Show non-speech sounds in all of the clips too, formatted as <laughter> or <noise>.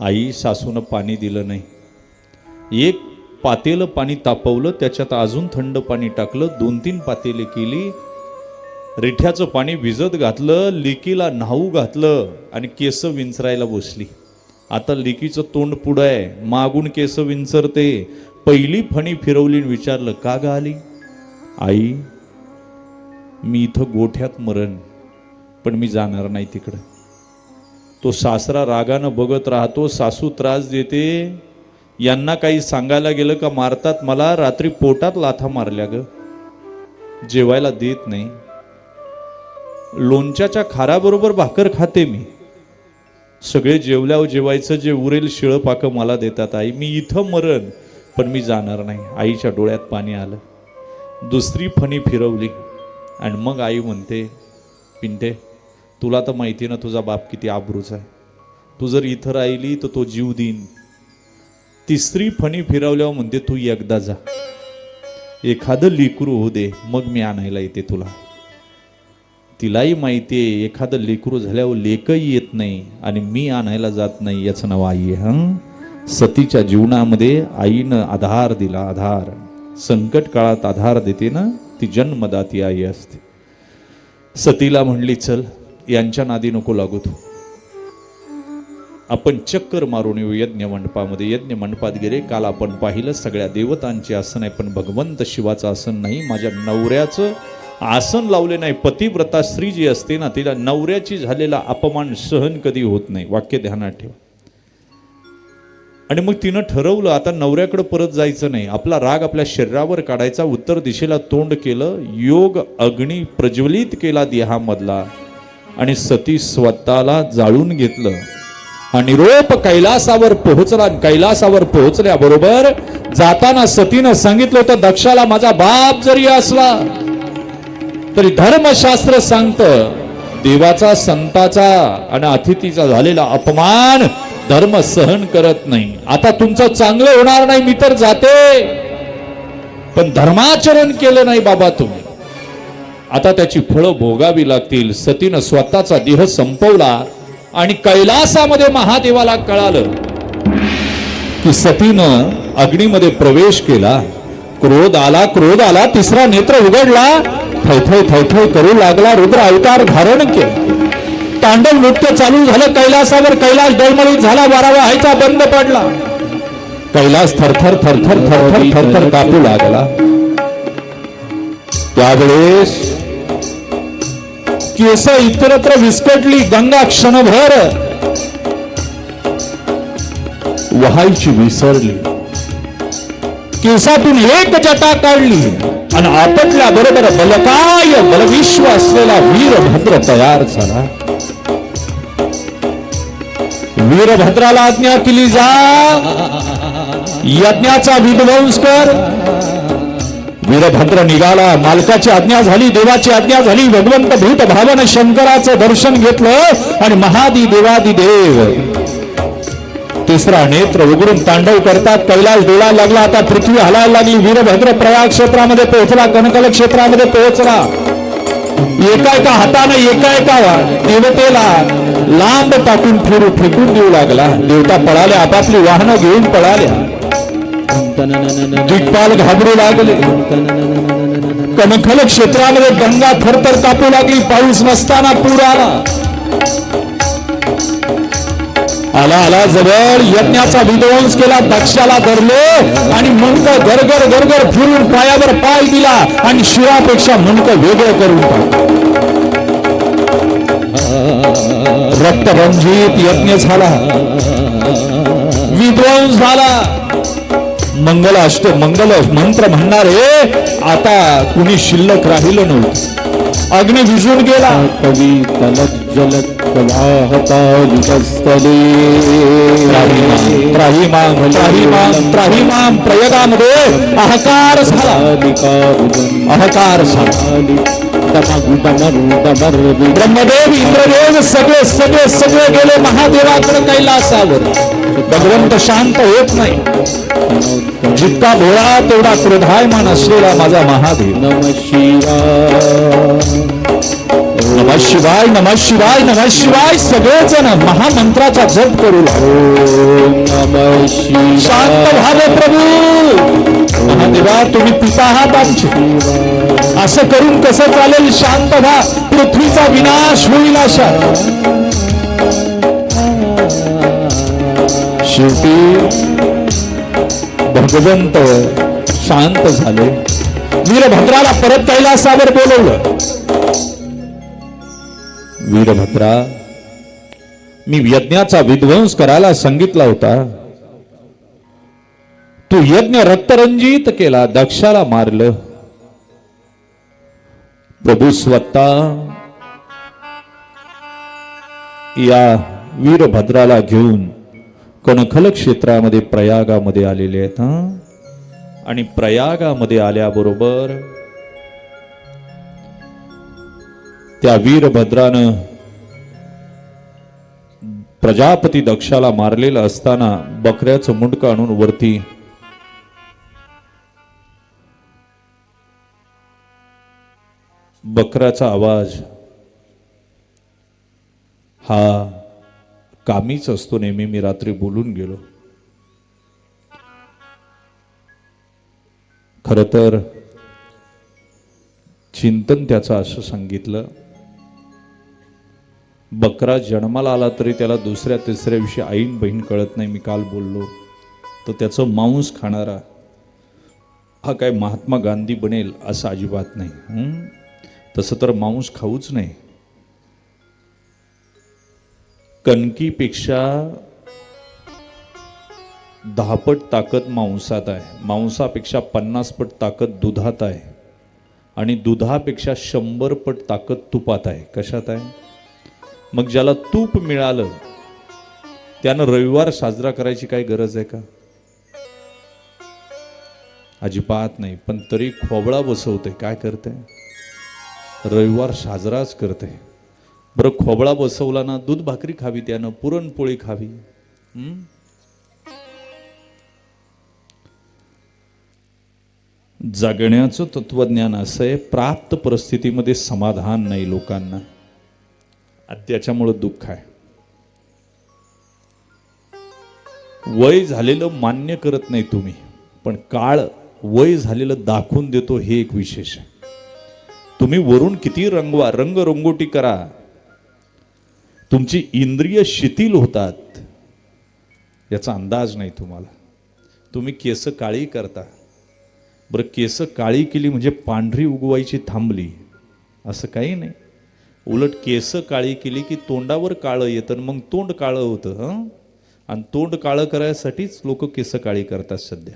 आई सासूनं पाणी दिलं नाही. एक पातेलं पाणी तापवलं त्याच्यात अजून थंड पाणी टाकलं दोन तीन पातेले केली रिठ्याचं पाणी भिजत घातलं लिकीला न्हाऊ घातलं आणि केस विंचरायला बसली. आता लिकीचं तोंड पुढं आहे. मागून केस विंचरते. पहिली फणी फिरवली आणि विचारलं का ग आली? आई मी इथं गोठ्यात मरण पण मी जाणार नाही तिकडं. तो सासरा रागानं बघत राहतो सासू त्रास देते. यांना काही सांगायला गेलं का मारतात? मला रात्री पोटात लाथा मारल्या ग. जेवायला देत नाही. लोणच्याच्या खाराबरोबर भाकर खाते मी. सगळे जेवल्यावर जेवायचं जे उरेल शिळं पाकं मला देतात आई. मी इथं मरण पण मी जाणार नाही. आईच्या डोळ्यात पाणी आलं. दुसरी फणी फिरवली. आणि मग आई म्हणते पिंटे तुला तर माहिती ना तुझा बाप किती आबरूच आहे. तू जर इथं राहिली तर तो जीव देईन. तिसरी फणी फिरवल्यावर म्हणते तू एकदा जा. एखादं लेकरू होऊ दे मग मी आणायला येते तुला. तिलाही माहिती आहे एखादं लेकरू झाल्यावर लेकही येत नाही आणि मी आणायला जात नाही याचं नाव आई आहे हं? सतीच्या जीवनामध्ये आईनं आधार दिला आधार. संकट काळात आधार देते ना ती जन्मदाती आई असते. सतीला म्हणली चल यांच्या नादी नको लागू तू. आपण चक्कर मारून येऊ यज्ञ मंडपामध्ये. यज्ञ मंडपात गेले काल आपण पाहिलं सगळ्या देवतांचे आसन आहे पण भगवंत शिवाचं आसन नाही. माझ्या नवऱ्याचं आसन लावले नाही. पतिव्रता स्त्री जी असते ना तिला नवऱ्याची झालेला अपमान सहन कधी होत नाही. वाक्य ध्यानात ठेव. आणि मग तिनं ठरवलं आता नवऱ्याकडे परत जायचं नाही. आपला राग आपल्या शरीरावर काढायचा उत्तर दिशेला तोंड केलं योग अग्नी प्रज्वलित केला देहामधला. आणि सती स्वतःला जाळून घेतलं. हा निरोप कैलासावर पोहोचला कैलासावर पोहोचल्याबरोबर जाताना सतीनं सांगितलं होतं दक्षाला माझा बाप जरी असला तरी धर्मशास्त्र सांगतं देवाचा संताचा आणि अतिथीचा झालेला अपमान धर्म सहन करत नाही. आता तुमचं चांगलं होणार नाही मी तर जाते. पण धर्माचरण केलं नाही बाबा तुम्ही. आता त्याची फळं भोगावी लागतील. सतीनं स्वतःचा देह संपवला आणि कैलासामध्ये महादेवाला कळालं की सतीनं अग्नीमध्ये प्रवेश केला. क्रोध आला क्रोध आला तिसरा नेत्र उघडला. थैथय थैथय करू लागला रुद्र अवतार धारण केला. तांडव नृत्य चालू झालं कैलासावर कैलास डळमळीत झाला वारा व्हायचा बंद पडला. कैलास थरथर थरथर थरथर थरथर कापू लागला. त्यावेळेस केस इतरत्र विस्कटली गंगा क्षणभर. वहायची विसरली. केसातून एक जटा काढली. आणि आपटल्या बरोबर बलकाय बलविश्व असलेला वीरभद्र तयार झाला. वीरभद्राला आज्ञा केली जा. यज्ञाचा विध्वंस कर वीरभद्र निघाला. मालकाची आज्ञा झाली देवाची आज्ञा झाली. भगवंत भूत भावन शंकराचं दर्शन घेतलं आणि महादी देवादी देव. तिसरा नेत्र उघडून तांडव करतात. कैलास डोळा लागला. आता पृथ्वी हलायला लागली. वीरभद्र प्रयाग क्षेत्रामध्ये पोहोचला. कणकल क्षेत्रामध्ये पोहोचला. एका एका हाताने एका एका देवतेला लांब टाकून फिरू फेकून देऊ लागला. देवता पळाल्या. आपापली वाहनं घेऊन पळाल्या. दिग्पाल घाबरू लागले. कणखल क्षेत्रामध्ये गंगा थरथर कापू लागली. पाऊस नसताना पूर आला. आला आला जवळ यज्ञाचा विध्वंस केला. दक्षाला धरले आणि मनक गरगर गरगर फिरून पायावर पाय दिला आणि शिवापेक्षा मनक वेगळं करून टाकलं. रक्तरंजित यज्ञ झाला. विध्वंस झाला. मंगल अष्ट मंगल मंत्र म्हणणारे आता कुणी शिल्लक राहिलं नव्हतं. अग्नी विजून गेला. कवी तलत जलत त्राहिमाम प्रयोगामध्ये अहकार झाला. अहकार झाला. ब्रह्मदेव इंद्रदेव सगळे सगळे सगळे गेले महादेवाकडे कैलासावर. भगवंत शांत होत नाही. जितका भोळा तेवढा क्रोधायमान असलेला माझा महादेव. नम शिवाय. नमः शिवाय नमः शिवाय नमः शिवाय सगळेजण महामंत्राचा जप करू नमः शांत व्हावे प्रभू. महादेवा तुम्ही पिता आहात आमचे. असं करून कसं चालेल? शांत व्हा. पृथ्वीचा विनाश होईल अशा शेवटी भगवंत शांत झाले. वीरभद्राला परत कैलासावर बोलवलं. वीरभद्रा मी यज्ञाचा विध्वंस करायला सांगितला होता. तू यज्ञ रक्तरंजित केला दक्षाला मारलं. प्रभू स्वतः या वीरभद्राला घेऊन कणखल क्षेत्रामध्ये प्रयागामध्ये आलेले आहेत हा? आणि प्रयागामध्ये आल्याबरोबर त्या वीरभद्रानं प्रजापती दक्षाला मारलेलं असताना बकऱ्याचं मुंडकं आणून वरती बकऱ्याचा आवाज हा कामीच असतो नेहमी. मी रात्री बोलून गेलो. खर तर चिंतन त्याचं असं सांगितलं. बकरा जन्माला आला तरी त्याला दुसऱ्या तिसऱ्या दिवशी आईन बहीण कळत नाही. मी काल बोललो तर त्याचं मांस खाणारा हा काय महात्मा गांधी बनेल असं अजिबात नाही. तसं तर मांस खाऊच नाही. कणकीपेक्षा दहा पट ताकद मांसात आहे. मांसापेक्षा पन्नास पट ताकद दुधात आहे. आणि दुधापेक्षा शंभर पट ताकद तुपात आहे. कशात आहे? मग ज्याला तूप मिळालं त्यानं रविवार साजरा करायची काही गरज आहे का? अजिबात नाही पण तरी खोबळा बसवते. काय करते? रविवार साजराच करते. बरं खोबळा बसवला ना दूध भाकरी खावी त्यानं पुरणपोळी खावी. जगण्याचं तत्वज्ञान असं आहे प्राप्त परिस्थितीमध्ये समाधान नाही लोकांना. त्याच्यामुळं दुःख आहे. वय झालेलं मान्य करत नाही तुम्ही पण काळ वय झालेलं दाखवून देतो हे एक विशेष आहे. तुम्ही वरून किती रंगवा रंगरंगोटी करा तुमची इंद्रिय शिथिल होतात. याचा अंदाज नाही तुम्हाला. तुम्ही केस काळी करता. बरं केस काळी केली म्हणजे पांढरी उगवायची थांबली. असं काही नाही. उलट केस काळी केली की तोंडावर काळं येतं आणि मग तोंड काळं होतं हं? आणि तोंड काळं करायसाठीच लोक केस काळी करतात सध्या.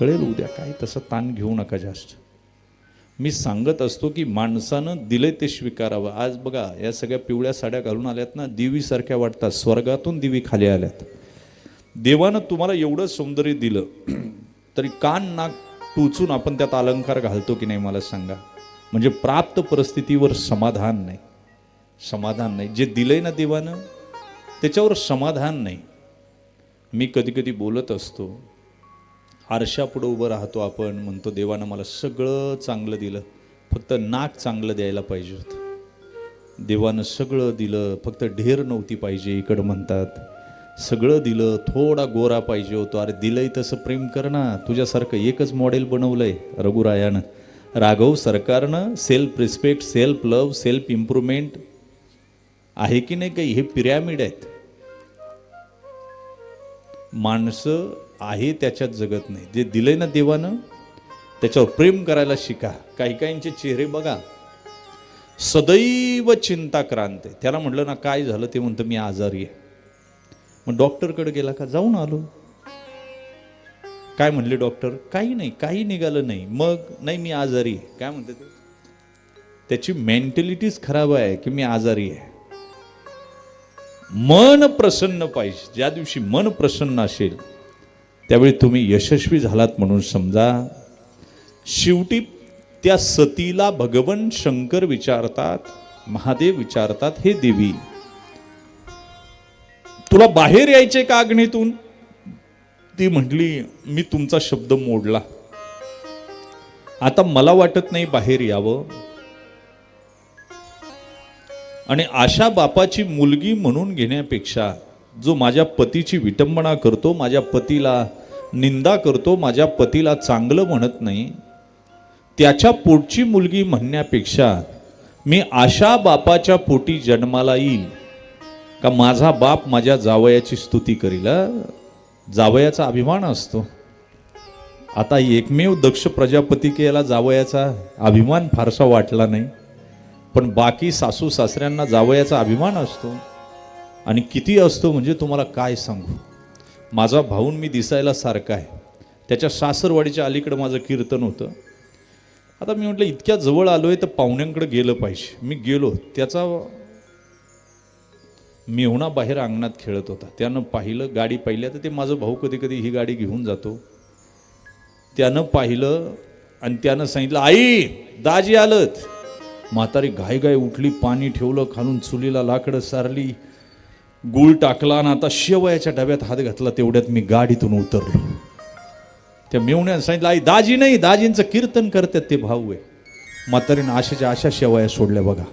कळेल उद्या काय तसं ताण घेऊ नका जास्त. मी सांगत असतो की माणसानं दिले ते स्वीकारावं. आज बघा या सगळ्या पिवळ्या साड्या घालून आल्यात ना देवीसारख्या वाटतात. स्वर्गातून देवी खाली आल्यात. देवानं तुम्हाला एवढं सौंदर्य दिलं <clears throat> तरी कान नाक टोचून आपण त्यात अलंकार घालतो की नाही मला सांगा? म्हणजे प्राप्त परिस्थितीवर समाधान नाही. समाधान नाही. जे दिलंय ना देवानं त्याच्यावर समाधान नाही. मी कधी कधी बोलत असतो आरशापुढं उभं राहतो आपण म्हणतो देवानं मला सगळं चांगलं दिलं. फक्त नाक चांगलं द्यायला पाहिजे होतं. देवानं सगळं दिलं फक्त ढेर नव्हती पाहिजे इकडं म्हणतात. सगळं दिलं थोडा गोरा पाहिजे होतो. अरे दिलंय तसं प्रेम कर ना. तुझ्यासारखं एकच मॉडेल बनवलंय रघुरायानं. राघव सरकारनं self respect self love self improvement आहे की नाही काही? हे पिरॅमिड आहेत. माणसं आहे त्याच्यात जगत नाही. जे दिलंय ना देवानं त्याच्यावर प्रेम करायला शिका. काही काहींचे चेहरे बघा. सदैव चिंता क्रांत आहे. त्याला म्हटलं ना काय झालं? ते म्हणतं मी आजारी आहे. मग डॉक्टरकडे गेला का? जाऊन आलो. काय म्हणले डॉक्टर? काही नाही काही निघालं नाही. मग? नाही मी आजारी आहे. काय म्हणते ते? त्याची मेंटॅलिटीच खराब आहे की मी आजारी आहे. मन प्रसन्न पाहिजे. ज्या दिवशी मन प्रसन्न असेल त्यावेळी तुम्ही यशस्वी झालात म्हणून समजा. शेवटी त्या सतीला भगवन शंकर विचारतात महादेव विचारतात हे देवी तुला बाहेर यायचे का अग्नीतून? ती म्हटली मी तुमचा शब्द मोडला. आता मला वाटत नाही बाहेर यावं. आणि अशा बापाची मुलगी म्हणून घेण्यापेक्षा जो माझ्या पतीची विटंबना करतो माझ्या पतीला निंदा करतो माझ्या पतीला चांगलं म्हणत नाही त्याच्या पोटची मुलगी म्हणण्यापेक्षा मी अशा बापाच्या पोटी जन्माला येईल का माझा बाप माझ्या जावयाची स्तुती करील? जावयाचा अभिमान असतो. आता एकमेव दक्ष प्रजापती केला जावयाचा अभिमान फारसा वाटला नाही. पण बाकी सासू सासऱ्यांना जावयाचा अभिमान असतो. आणि किती असतो म्हणजे तुम्हाला काय सांगू? माझा भाऊन मी दिसायला सारखा आहे. त्याच्या सासरवाडीच्या अलीकडं माझं कीर्तन होतं. आता मी म्हटलं इतक्या जवळ आलो आहे तर पाहुण्यांकडे गेलं पाहिजे. मी गेलो त्याचा मेहुणा बाहेर अंगणात खेळत होता. त्यानं पाहिलं गाडी पाहिल्या तर ते माझं भाऊ कधी कधी ही गाडी घेऊन जातो. त्यानं पाहिलं आणि त्यानं सांगितलं आई दाजी आलत. म्हातारी घाई घाई उठली पाणी ठेवलं खालून चुलीला लाकडं सारली. गुळ टाकला आणि आता शेवयाच्या डब्यात हात घातला तेवढ्यात मी गाडीतून उतरलो. त्या मेवण्यानं सांगितलं आई दाजी नाही दाजींचं कीर्तन करतात ते भाऊ आहे. म्हातारीनं आशाच्या आशा शेवया सोडल्या बघा.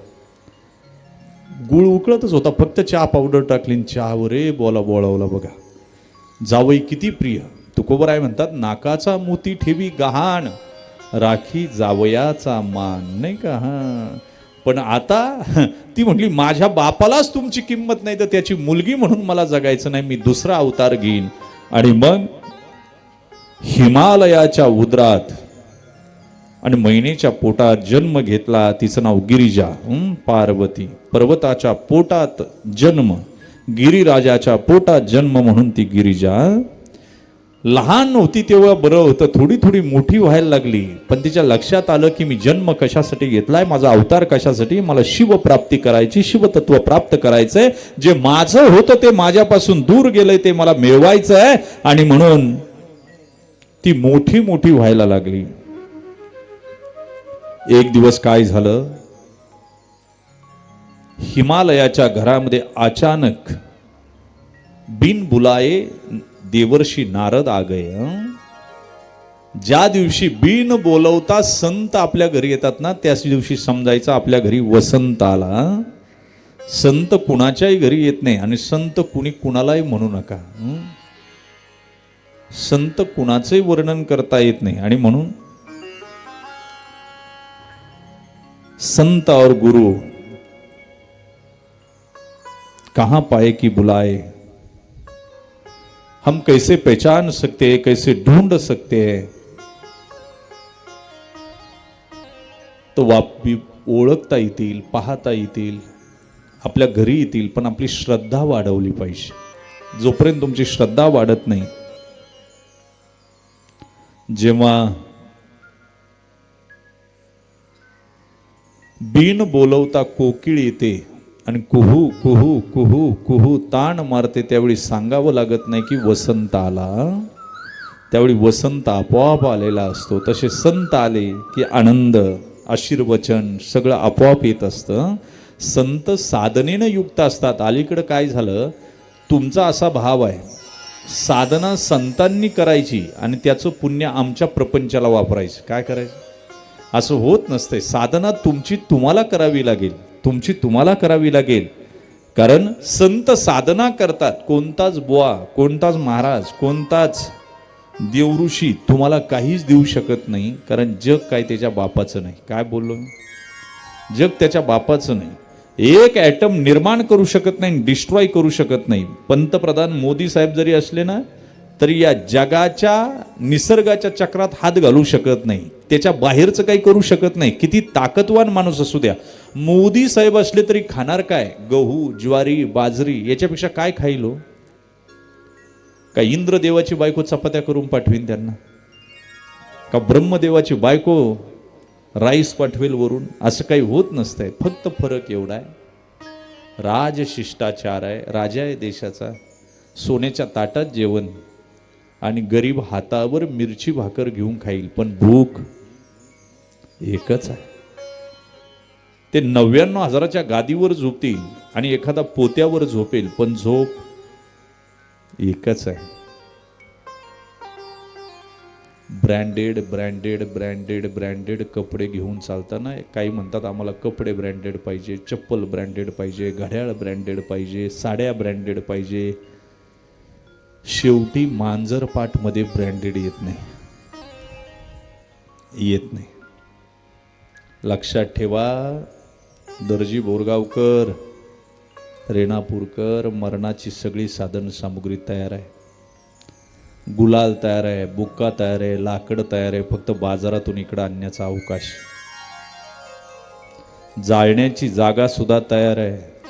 गुळ उकळतच होता फक्त चहा पावडर टाकली आणि चहावर रे बोला बोलावला बघा जावई किती प्रिय. तुकोबराय म्हणतात नाकाचा मोती ठेवी गहाण राखी जावयाचा मान नाही का हा? पण आता <laughs> ती म्हटली माझ्या बापालाच तुमची किंमत नाही तर त्याची मुलगी म्हणून मला जगायचं नाही मी दुसरा अवतार घेईन. आणि मग हिमालयाच्या उदरात आणि महिनेच्या पोटात जन्म घेतला तिचं नाव गिरिजा पार्वती. पर्वताच्या पोटात जन्म गिरिराजाच्या पोटात जन्म म्हणून ती गिरिजा लहान होती तेव्हा बरं होतं. थोडी थोडी मोठी व्हायला लागली. पण तिच्या लक्षात आलं की मी जन्म कशासाठी घेतलाय माझा अवतार कशासाठी मला शिवप्राप्ती करायची शिवतत्व प्राप्त करायचंय. जे माझं होतं ते माझ्यापासून दूर गेलंय ते मला मिळवायचं आहे आणि म्हणून ती मोठी मोठी व्हायला लागली. एक दिवस काय झालं? हिमालयाच्या घरामध्ये अचानक बिन बुलाये देवर्षी नारद आगय. ज्या दिवशी बिन बोलवता संत आपल्या घरी येतात ना त्याच दिवशी समजायचं आपल्या घरी वसंत आला संत कुणाच्याही घरी येत नाही आणि संत कुणी कुणालाही म्हणू नका. संत कुणाचंही वर्णन करता येत नाही आणि म्हणून संत और गुरु कहां पाए की बुलाए? हम कैसे पहचान सकते हैं कैसे ढूंढ सकते हैं? तो वापी ओळखता येतील पाहता येतील आपल्या घरी येतील पण आपली श्रद्धा वाढवली पाहिजे. जोपर्यंत तुमची श्रद्धा वाढत नाही जेव्हा बिन बोलवता कोकिळ येते आणि कुहू कुहू कुहू कुहू ताण मारते त्यावेळी सांगावं लागत नाही की वसंत आला. त्यावेळी वसंत आपोआप आलेला असतो. तसे संत आले की आनंद आशीर्वचन सगळं आपोआप येत असतं. संत साधनेनं युक्त असतात. अलीकडं काय झालं? तुमचा असा भाव आहे. साधना संतांनी करायची आणि त्याचं पुण्य आमच्या प्रपंचाला वापरायचं. काय करायचं? असं होत नसतंय. साधना तुमची तुम्हाला करावी लागेल. तुमची तुम्हाला करावी लागेल. कारण संत साधना करतात. कोणताच बुवा कोणताच महाराज कोणताच देवऋषी तुम्हाला काहीच देऊ शकत नाही. कारण जग काय त्याच्या बापाचं नाही. काय बोललो मी? जग त्याच्या बापाचं नाही. एक ॲटम निर्माण करू शकत नाही डिस्ट्रॉय करू शकत नाही. पंतप्रधान मोदी साहेब जरी असले ना तरी या जगाच्या निसर्गाच्या चक्रात हात घालू शकत नाही. त्याच्या बाहेरचं काही करू शकत नाही. किती ताकदवान माणूस असू द्या. मोदी साहेब असले तरी खाणार काय? गहू ज्वारी बाजरी याच्यापेक्षा काय खाईल हो का इंद्रदेवाची बायको चपात्या करून पाठवीन त्यांना? का ब्रह्मदेवाची बायको राईस पाठवेल वरून? असं काही होत नसतंय. फक्त फरक एवढा आहे. राजशिष्टाचार आहे. राजा आहे देशाचा. सोन्याच्या ताटात जेवण. आणि गरीब हातावर मिरची भाकर घेऊन खाईल. पण भूक एकच आहे. ते नव्याण्णव हजाराच्या गादीवर झोपतील आणि एखादा पोत्यावर झोपेल पण झोप एकच आहे. ब्रँडेड ब्रँडेड ब्रँडेड ब्रँडेड कपडे घेऊन चालताना काही म्हणतात आम्हाला कपडे ब्रँडेड पाहिजे चप्पल ब्रँडेड पाहिजे घड्याळ ब्रँडेड पाहिजे साड्या ब्रँडेड पाहिजे. शेवटी मांजरपाटमध्ये ब्रँडेड येत नाही. येत नाही. लक्षात ठेवा दर्जी बोरगावकर रेणापूरकर मरणाची सगळी साधन सामुग्री तयार आहे. गुलाल तयार आहे बुक्का तयार आहे लाकड तयार आहे फक्त बाजारातून इकडं आणण्याचा अवकाश. जाळण्याची जागा सुद्धा तयार आहे.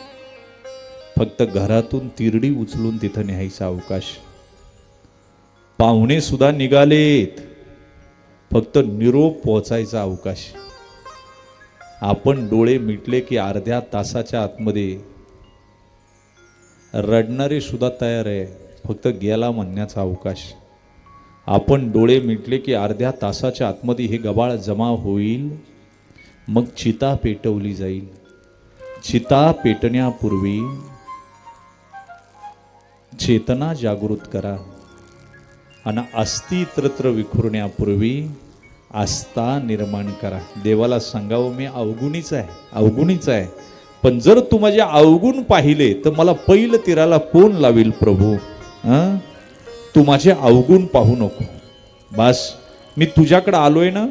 फक्त घरातून तिरडी उचलून तिथं न्यायचा अवकाश. पाहुणे सुद्धा निघालेत. फक्त निरोप पोहोचायचा अवकाश. आपण डोळे मिटले की अर्ध्या तासाच्या आतमध्ये रडणारे सुद्धा तयार आहे. फक्त गेला म्हणण्याचा अवकाश. आपण डोळे मिटले की अर्ध्या तासाच्या आतमध्ये हे गबाळ जमा होईल मग चिता पेटवली जाईल. चिता पेटण्यापूर्वी चेतना जागृत करा. आणि अस्थित्रत्र विखुरण्यापूर्वी आस्था निर्माण करा. देवाला सांगावं मी अवगुणीच आहे अवगुणीच आहे. पण जर तू माझे अवगुण पाहिले तर मला पहिलं तीराला कोण लावेल प्रभू? हं? तू माझे अवगुण पाहू नको. बस मी तुझ्याकडं आलोय ना?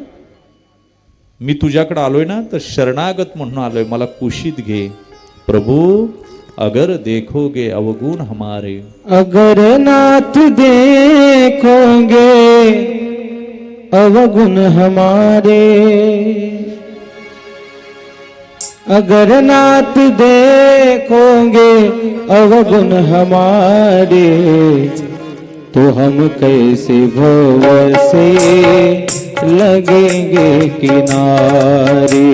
मी तुझ्याकडं आलोय ना? तर शरणागत म्हणून आलोय. मला कुशीत घे. प्रभू अगर देखोगे अवगुण हमारे. अगर नाथ देखोगे अवगुण हमारे। अगर नाथ देखोगे अवगुण हमारे तो हम कैसे भव से लगेंगे किनारे?